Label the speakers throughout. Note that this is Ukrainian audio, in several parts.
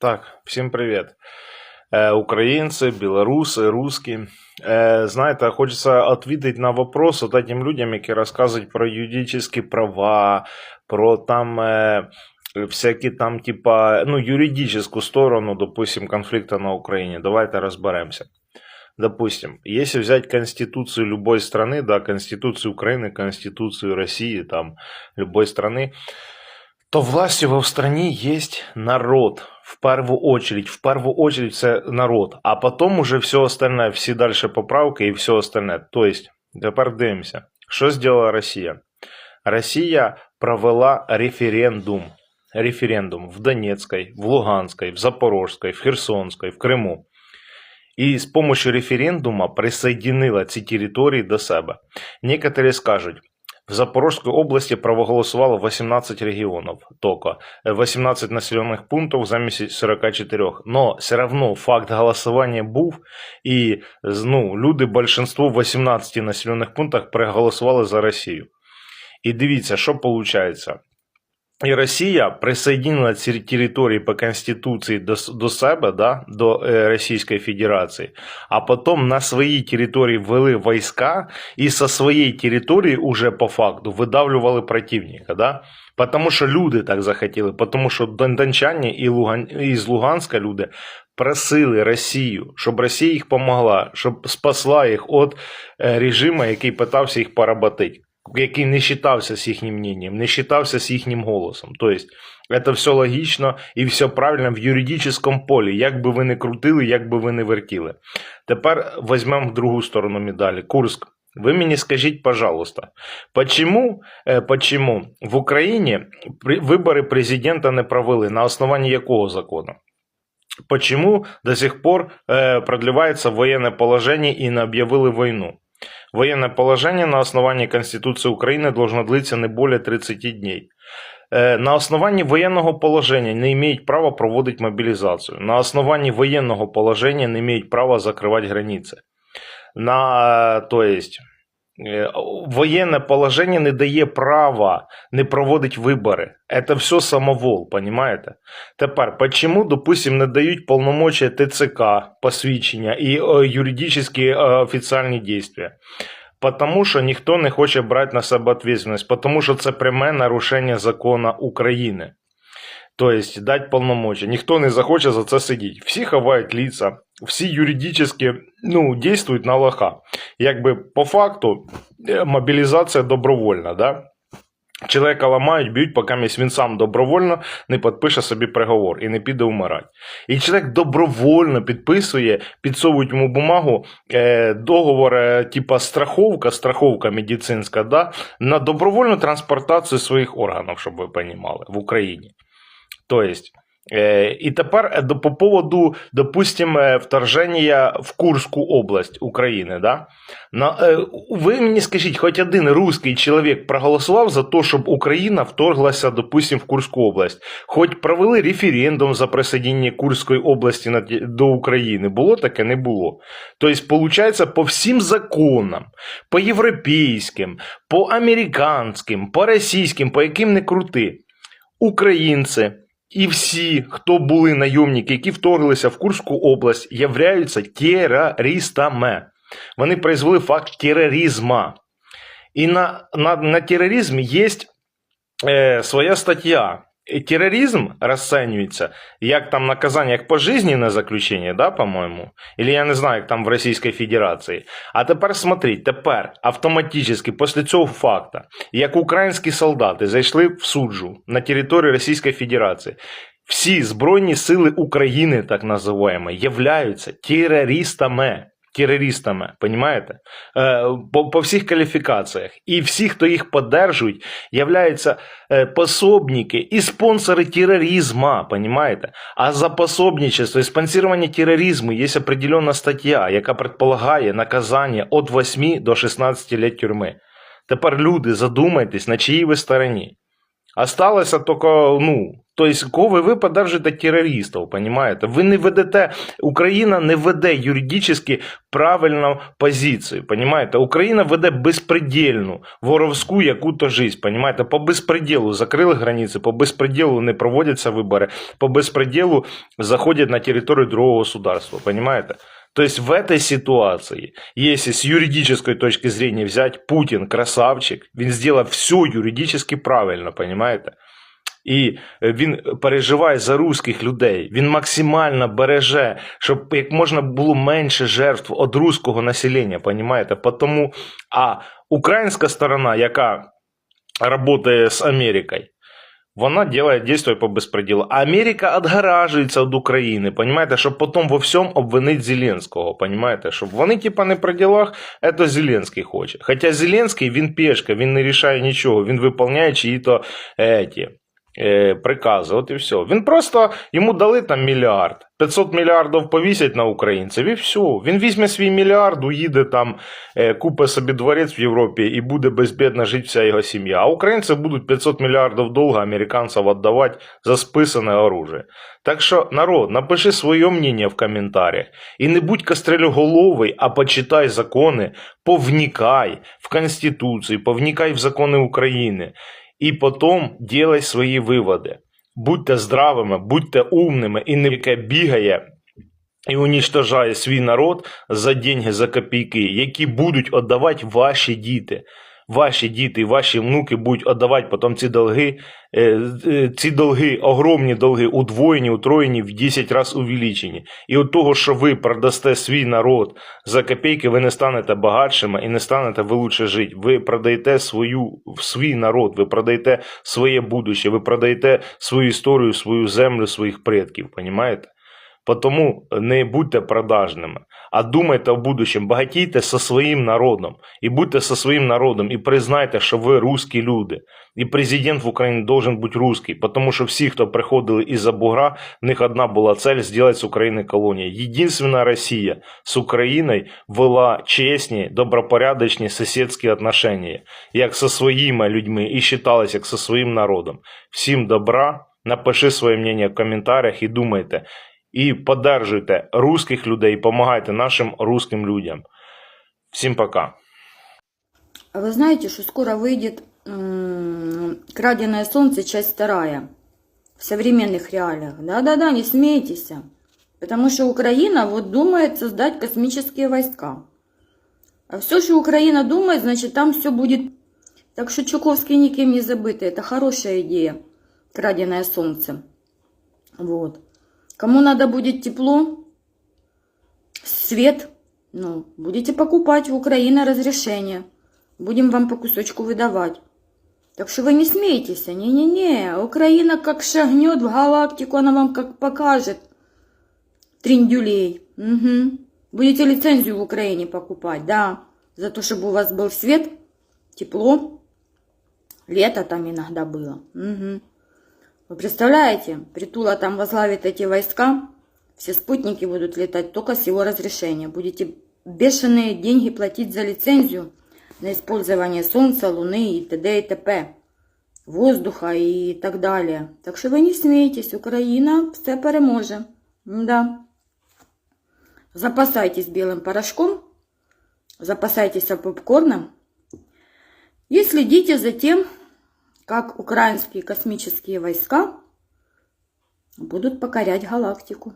Speaker 1: Так, всім привіт. Е, українці, білоруси, русські. Е, знаєте, хочеться відповідати на вопрос от этим людям, які розказують про юридичні права, про там е, всякі там, типа, ну, юридичну сторону, допустим, конфликта на Украине. Давайте разберемся. Допустим, если взять конституцию любой страны, да, конституцию Украины, конституцию России, там, любой страны, то властью в стране есть народ. В первую очередь, в первую очередь це народ, а потом уже все остальное, всі дальше поправки і все остальне. То есть, тепер дивимося, що зробила Росія? Росія провела референдум. Референдум в Донецкой, в Луганской, в Запорожской, в Херсонской, в Криму. І з помощью референдума присоединила ці території до себе. Некоторі скажуть, в Запорожской области проголосовало 18 регионов только, э, 18 населенных пунктов замість 44. Но все равно факт голосування був, і ну, люди, большинство в 18 населених пунктах проголосували за Росію. І дивіться, що виходить. І Росія присоединила ці території по Конституції до, до себе, да, до е, Російської Федерації, а потім на своїй території ввели війська і со своєї території уже по факту видавлювали противника, да? Потому що люди так захотіли, тому що дон- дончані і, Луган... і з Луганська люди просили Росію, щоб Росія їх помогла, щоб спасла їх від е, режиму, який питався їх поработити, який не считався з їхнім мненням, не считався з їхнім голосом. Тобто, це все логічно і все правильно в юридичному полі, як би ви не крутили, як би ви не вертіли. Тепер візьмемо другу сторону медалі. Курск. Ви мені скажіть, пожалуйста, почему, е, почему в Україні при- вибори президента не провели на основанні якого закону? Почему до сих пор э, продлевается военное положение и не объявили войну? Военное положение на основании Конституции Украины должно длиться не более 30 дней. На основанні воєнного положення не мають права проводити мобілізацію. На основанні воєнного положення не мають права закривати границі. На, е, то есть, е, воєнне положення не дає права не проводити вибори. Це все самовол, понимаете? Тепер, почему, допустим, не дають полномочия ТЦК, посвідчення і е, юридичні е, офіціальні дійства? Потому що ніхто не хоче брати на себе відповідальність, потому що це пряме нарушення закону України. Тобто, дати полномочия. Ніхто не захоче за це сидіти. Всі ховають лица, всі юридично ну, дійствують на лоха. Якби по факту е, мобілізація добровольна, да? Чоловіка ламають, б'ють, поки він сам добровольно не підпише собі приговор і не піде вмирати. І чоловік добровольно підписує, підсовують йому бумагу, е, договор, е, типа страховка, страховка медицинська, да, на добровольну транспортацію своїх органів, щоб ви розуміли, в Україні. Тобто, е, і тепер е, по поводу, допустим, е, вторження в Курську область України, да? Ви мені скажіть, хоч один русський чоловік проголосував за те, щоб Україна вторглася, допустим, в Курську область, хоч провели референдум за присоединення Курської області до України. Було таке? Не було. Тобто, виходить, по всім законам, по європейським, по американським, по російським, по яким не крути, українці і всі, хто були найомники, які вторглися в Курську область, являються терористами. Вони произвели факт терроризма. І на, на, на терроризм є е, своя стаття. Терроризм розцінюється як там наказання, як пожизненне заключення, да, по-моєму? Или я не знаю, як там в Російській Федерації. А тепер смотріть, тепер автоматично, після цього факту, як українські солдати зайшли в суджу на територію Російської Федерації, всі Збройні сили України, так називаємо, являються терористами. Терористами, понимаете? Е, по, по всіх кваліфікаціях. І всі, хто їх поддержують, являються е, пособники і спонсори терроризма, понимаете? А за пособничество і спонсирование терроризму є определенна стаття, яка предполагає наказання від 8 до 16 лет тюрми. Тепер люди, задумайтесь, на чиїй ви стороні. Осталося тільки, ну, Тобто, кого ви подержите терористів, понімаєте? Ви не ведете, Україна не веде юридично правильну позицію, понімаєте? Україна веде безпредельну, воровську яку-то жизнь, понімаєте? По безпреділу закрили границі, по безпреділу не проводяться вибори, по безпреділу заходять на територію другого государства, понімаєте? То есть в этой ситуации, если с юридической точки зрения взять, Путин красавчик, він сделав все юридически правильно, понимаєте? І е, він переживає за русських людей. Він максимально береже, щоб як можна було менше жертв від руського населення, понимаєте? Потому, а українська сторона, яка працює з Америкою, вона делает действия по беспределу. А Америка отгораживается від України, понимаете, щоб потім во всьому обвинити Зеленського, понимаете, щоб вони типа не при ділах, це Зеленський хоче. Хоча Зеленський, він пешка, він не рішає нічого, він виконує чиї-то еті, е, прикази, от і все. Він просто, йому дали там мільярд, 500 мільярдів повісять на українців і все. Він візьме свій мільярд, уїде там, е, купить собі дворець в Європі і буде безбідно жити вся його сім'я. А українці будуть 500 мільярдів долга американців віддавати за списане оружие. Так що, народ, напиши своє мнение в коментарях. І не будь кастрелеголовий, а почитай закони, повникай в Конституцію, повникай в закони України. І потім делай свої виводи. Будьте здравими, будьте умними і не бігає і унічтожає свій народ за деньги, за копійки, які будуть віддавати ваші діти. Ваші діти ваші внуки будуть віддавати потім ці долги, е, е, ці долги, огромні долги, удвоєні, утроєні, в 10 разів увеличені. І от того, що ви продасте свій народ за копійки, ви не станете багатшими і не станете ви лучше жити. Ви продаєте свою, свій народ, ви продаєте своє будуще, ви продаєте свою історію, свою землю, своїх предків, понімаєте? Тому не будьте продажними, а думайте о будущем, багатійте зі своїм народом, і будьте зі своїм народом, і признайте, що ви русські люди. І президент в Україні должен бути русський, тому що всі, хто приходили із-за бугра, в них одна була цель зробити з України колонію. Єдинственна Росія з Україною вела чесні, добропорядочні сусідські отношення, як зі своїми людьми, і вважалися як зі своїм народом. Всім добра, напиши своє мнение в коментарях і думайте, і поддержуйте русських людей, помагайте нашим русским людям. Всім пока.
Speaker 2: А вы знаете, что скоро выйдет «Краденое солнце», часть вторая, в современных реалиях? Да-да-да, не смейтесь. Потому что Украина вот думает создать космические войска. А все, что Украина думает, значит, там все будет... Так что Чуковский никем не забытый. Это хорошая идея, «Краденое солнце». Вот. Кому надо будет тепло, свет, ну, будете покупать в Украине разрешение. Будем вам по кусочку выдавать. Так что вы не смейтесь. Не-не-не. Украина как шагнет в галактику, она вам как покажет. Триндюлей. Угу. Будете лицензию в Украине покупать, да. За то, чтобы у вас был свет, тепло. Лето там иногда было. Угу. Вы представляете, Притула там возглавит эти войска, все спутники будут летать только с его разрешения. Будете бешеные деньги платить за лицензию на использование Солнца, Луны и т.д. и т.п. Воздуха и так далее. Так що ви не смійтесь, Україна все переможе. Да. Запасайтесь белым порошком, запасайтесь попкорном и следите за тем, как украинские космические войска будут покорять галактику.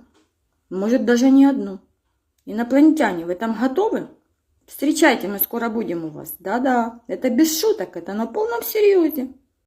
Speaker 2: Может, даже не одну. Инопланетяне, вы там готовы? Встречайте, мы скоро будем у вас. Да-да, это без шуток, это на полном серьезе.